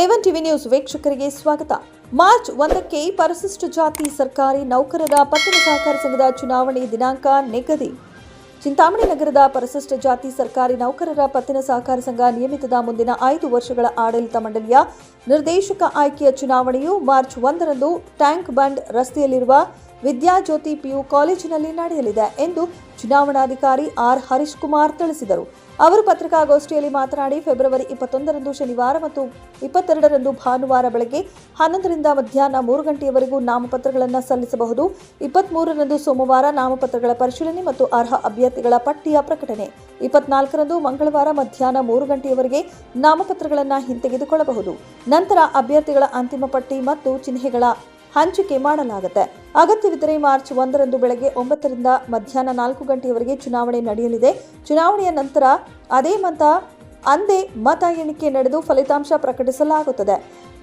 A one TV news ವೀಕ್ಷಕರಿಗೆ ಸ್ವಾಗತ. March ಒಂದಕ್ಕೆ ಪರಿಶಿಷ್ಟ ಜಾತಿ ಸರ್ಕಾರಿ ನೌಕರರ ಪಟ್ಟಣ ಸಹಕಾರ ಸಂಘದ ಚುನಾವಣೆ ದಿನಾಂಕ ನಿಗದಿ. ಚಿಂತಾಮಣಿ ನಗರದ ಪರಿಶಿಷ್ಟ ಜಾತಿ ಸರ್ಕಾರಿ ನೌಕರರ ಪತ್ತಿನ ಸಹಕಾರ ಸಂಘ ನಿಯಮಿತದ ಮುಂದಿನ ಐದು ವರ್ಷಗಳ ಆಡಳಿತ ಮಂಡಳಿಯ ನಿರ್ದೇಶಕ ಆಯ್ಕೆಯ ಚುನಾವಣೆಯು ಮಾರ್ಚ್ ಒಂದರಂದು ಟ್ಯಾಂಕ್ ಬಂಡ್ ರಸ್ತೆಯಲ್ಲಿರುವ ವಿದ್ಯಾಜ್ಯೋತಿ ಪಿಯು ಕಾಲೇಜಿನಲ್ಲಿ ನಡೆಯಲಿದೆ ಎಂದು ಚುನಾವಣಾಧಿಕಾರಿ ಆರ್ ಹರೀಶ್ ಕುಮಾರ್ ತಿಳಿಸಿದರು. ಅವರು ಪತ್ರಿಕಾಗೋಷ್ಠಿಯಲ್ಲಿ ಮಾತನಾಡಿ, ಫೆಬ್ರವರಿ ಇಪ್ಪತ್ತೊಂದರಂದು ಶನಿವಾರ ಮತ್ತು ಇಪ್ಪತ್ತೆರಡರಂದು ಭಾನುವಾರ ಬೆಳಗ್ಗೆ ಹನ್ನೊಂದರಿಂದ ಮಧ್ಯಾಹ್ನ ಮೂರು ಗಂಟೆಯವರೆಗೂ ನಾಮಪತ್ರಗಳನ್ನು ಸಲ್ಲಿಸಬಹುದು. ಇಪ್ಪತ್ಮೂರರಂದು ಸೋಮವಾರ ನಾಮಪತ್ರಗಳ ಪರಿಶೀಲನೆ ಮತ್ತು ಅರ್ಹ ಅಭ್ಯರ್ಥಿಗಳ ಪಟ್ಟಿಯ ಪ್ರಕಟಣೆ. ಇಪ್ಪತ್ನಾಲ್ಕರಂದು ಮಂಗಳವಾರ ಮಧ್ಯಾಹ್ನ ಮೂರು ಗಂಟೆಯವರೆಗೆ ನಾಮಪತ್ರಗಳನ್ನು ಹಿಂತೆಗೆದುಕೊಳ್ಳಬಹುದು. ನಂತರ ಅಭ್ಯರ್ಥಿಗಳ ಅಂತಿಮ ಪಟ್ಟಿ ಮತ್ತು ಚಿಹ್ನೆಗಳ ಹಂಚಿಕೆ ಮಾಡಲಾಗುತ್ತೆ. ಅಗತ್ಯವಿದ್ದರೆ ಮಾರ್ಚ್ ಒಂದರಂದು ಬೆಳಗ್ಗೆ ಒಂಬತ್ತರಿಂದ ಮಧ್ಯಾಹ್ನ ನಾಲ್ಕು ಗಂಟೆಯವರೆಗೆ ಚುನಾವಣೆ ನಡೆಯಲಿದೆ. ಚುನಾವಣೆಯ ನಂತರ ಅದೇ ಮತ, ಅಂದೇ ಮತ ಎಣಿಕೆ ನಡೆದು ಫಲಿತಾಂಶ ಪ್ರಕಟಿಸಲಾಗುತ್ತದೆ.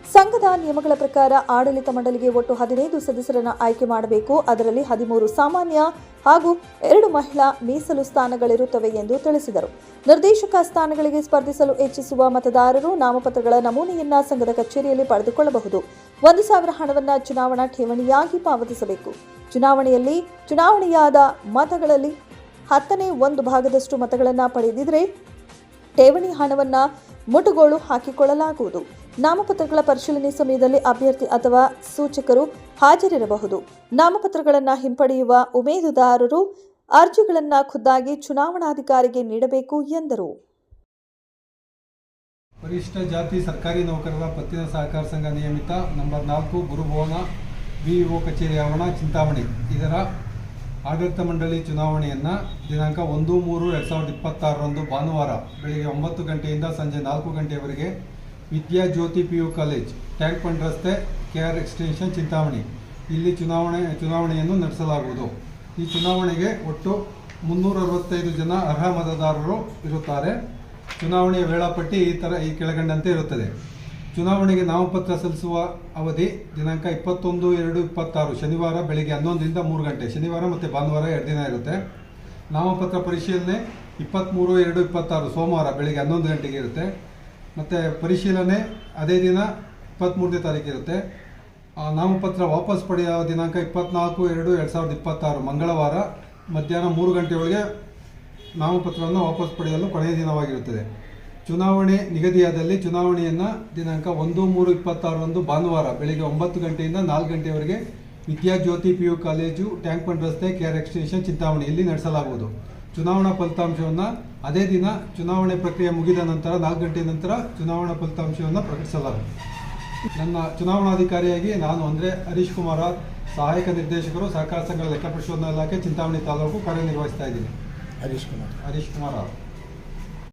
ಸಂಘದ ನಿಯಮಗಳ ಪ್ರಕಾರ ಆಡಳಿತ ಮಂಡಳಿಗೆ ಒಟ್ಟು ಹದಿನೈದು ಸದಸ್ಯರನ್ನು ಆಯ್ಕೆ ಮಾಡಬೇಕು. ಅದರಲ್ಲಿ ಹದಿಮೂರು ಸಾಮಾನ್ಯ ಹಾಗೂ ಎರಡು ಮಹಿಳಾ ಮೀಸಲು ಸ್ಥಾನಗಳಿರುತ್ತವೆ ಎಂದು ತಿಳಿಸಿದರು. ನಿರ್ದೇಶಕ ಸ್ಥಾನಗಳಿಗೆ ಸ್ಪರ್ಧಿಸಲು ಇಚ್ಛಿಸುವ ಮತದಾರರು ನಾಮಪತ್ರಗಳ ನಮೂನೆಯನ್ನ ಸಂಘದ ಕಚೇರಿಯಲ್ಲಿ ಪಡೆದುಕೊಳ್ಳಬಹುದು. ಒಂದು ಸಾವಿರ ಹಣವನ್ನು ಚುನಾವಣಾ ಠೇವಣಿಯಾಗಿ ಪಾವತಿಸಬೇಕು. ಚುನಾವಣೆಯಲ್ಲಿ ಚುನಾವಣೆಯಾದ ಮತಗಳಲ್ಲಿ ಹತ್ತನೇ ಒಂದು ಭಾಗದಷ್ಟು ಮತಗಳನ್ನು ಪಡೆದಿದ್ರೆ ಠೇವಣಿ ಹಣವನ್ನು ಮುಟುಗೋಲು ಹಾಕಿಕೊಳ್ಳಲಾಗುವುದು. ನಾಮಪತ್ರಗಳ ಪರಿಶೀಲನೆ ಸಮಯದಲ್ಲಿ ಅಭ್ಯರ್ಥಿ ಅಥವಾ ಸೂಚಕರು ಹಾಜರಿರಬಹುದು. ನಾಮಪತ್ರಗಳನ್ನು ಹಿಂಪಡೆಯುವ ಉಮೇದುದಾರರು ಅರ್ಜಿಗಳನ್ನು ಖುದ್ದಾಗಿ ಚುನಾವಣಾಧಿಕಾರಿಗೆ ನೀಡಬೇಕು ಎಂದರು. ಪರಿಶಿಷ್ಟ ಜಾತಿ ಸರ್ಕಾರಿ ನೌಕರರ ಪತ್ತಿನ ಸಹಕಾರ ಸಂಘ ನಿಯಮಿತ ನಂಬರ್ ನಾಲ್ಕು ಗುರುಭವನ ಬಿಇಒ ಕಚೇರಿ ಆವರಣ, ಚಿಂತಾಮಣಿ. ಇದರ ಆಡಳಿತ ಮಂಡಳಿ ಚುನಾವಣೆಯನ್ನು ದಿನಾಂಕ ಒಂದು ಮೂರು ಎರಡು ಸಾವಿರದ ಇಪ್ಪತ್ತಾರರಂದು ಭಾನುವಾರ ಬೆಳಿಗ್ಗೆ ಒಂಬತ್ತು ಗಂಟೆಯಿಂದ ಸಂಜೆ ನಾಲ್ಕು ಗಂಟೆಯವರೆಗೆ Vidya Jyothi P U college tank bund ರಸ್ತೆ ಕೆ ಆರ್ ಎಕ್ಸ್ಟೆನ್ಷನ್ ಚಿಂತಾಮಣಿ. ಇಲ್ಲಿ ಚುನಾವಣೆ, ಚುನಾವಣೆಯನ್ನು ನಡೆಸಲಾಗುವುದು. ಈ ಚುನಾವಣೆಗೆ ಒಟ್ಟು ಮುನ್ನೂರ ಅರವತ್ತೈದು ಜನ ಅರ್ಹ ಮತದಾರರು ಇರುತ್ತಾರೆ. ಚುನಾವಣೆಯ ವೇಳಾಪಟ್ಟಿ ಈ ಥರ ಈ ಕೆಳಗಂಡಂತೆ ಇರುತ್ತದೆ. ಚುನಾವಣೆಗೆ ನಾಮಪತ್ರ ಸಲ್ಲಿಸುವ ಅವಧಿ ದಿನಾಂಕ ಇಪ್ಪತ್ತೊಂದು, ಎರಡು, ಇಪ್ಪತ್ತಾರು, ಶನಿವಾರ ಬೆಳಗ್ಗೆ ಹನ್ನೊಂದರಿಂದ ಮೂರು ಗಂಟೆ. ಶನಿವಾರ ಮತ್ತು ಭಾನುವಾರ ಎರಡು ದಿನ ಇರುತ್ತೆ. ನಾಮಪತ್ರ ಪರಿಶೀಲನೆ ಇಪ್ಪತ್ತ್ಮೂರು ಎರಡು, ಇಪ್ಪತ್ತಾರು ಸೋಮವಾರ ಬೆಳಗ್ಗೆ ಹನ್ನೊಂದು ಗಂಟೆಗೆ ಇರುತ್ತೆ. ಮತ್ತು ಪರಿಶೀಲನೆ ಅದೇ ದಿನ ಇಪ್ಪತ್ತ್ಮೂರನೇ ತಾರೀಕು ಇರುತ್ತೆ. ನಾಮಪತ್ರ ವಾಪಸ್ ಪಡೆಯುವ ದಿನಾಂಕ ಇಪ್ಪತ್ನಾಲ್ಕು, ಎರಡು ಎರಡು ಸಾವಿರದ ಇಪ್ಪತ್ತಾರು ಮಂಗಳವಾರ ಮಧ್ಯಾಹ್ನ ಮೂರು ಗಂಟೆಯೊಳಗೆ ನಾಮಪತ್ರವನ್ನು ವಾಪಸ್ ಪಡೆಯಲು ಕೊನೆಯ ದಿನವಾಗಿರುತ್ತದೆ. ಚುನಾವಣೆ ನಿಗದಿಯಾದಲ್ಲಿ ಚುನಾವಣೆಯನ್ನು ದಿನಾಂಕ ಒಂದು ಮೂರು ಇಪ್ಪತ್ತಾರರಂದು ಭಾನುವಾರ ಬೆಳಗ್ಗೆ ಒಂಬತ್ತು ಗಂಟೆಯಿಂದ ನಾಲ್ಕು ಗಂಟೆಯವರೆಗೆ Vidyajyothi P U college tank bund ರಸ್ತೆ ಕೆ ಆರ್ ಎಕ್ಸ್ಟೆನ್ಷನ್ ಚಿಂತಾಮಣಿ ಇಲ್ಲಿ ನಡೆಸಲಾಗುವುದು. ಚುನಾವಣಾ ಫಲಿತಾಂಶವನ್ನು ಅದೇ ದಿನ ಚುನಾವಣೆ ಪ್ರಕ್ರಿಯೆ ಮುಗಿದ ನಂತರ ನಾಲ್ಕು ಗಂಟೆ ನಂತರ ಚುನಾವಣಾ ಫಲಿತಾಂಶವನ್ನು ಪ್ರಕಟಿಸಲಾಗುವುದು. ನನ್ನ ಚುನಾವಣಾಧಿಕಾರಿಯಾಗಿ ನಾನು ಅಂದರೆ ಹರೀಶ್ ಕುಮಾರ ಸಹಾಯಕ ನಿರ್ದೇಶಕರು ಸಹಕಾರ ಸಂಘಗಳ ಲೆಕ್ಕ ಪರಿಶೋಧನಾ ಇಲಾಖೆ ಚಿಂತಾಮಣಿ ತಾಲೂಕು ಕಾರ್ಯನಿರ್ವಹಿಸ್ತಾ ಇದ್ದೀನಿ. ಹರೀಶ್ ಕುಮಾರ್. ಹರೀಶ್ ಕುಮಾರ್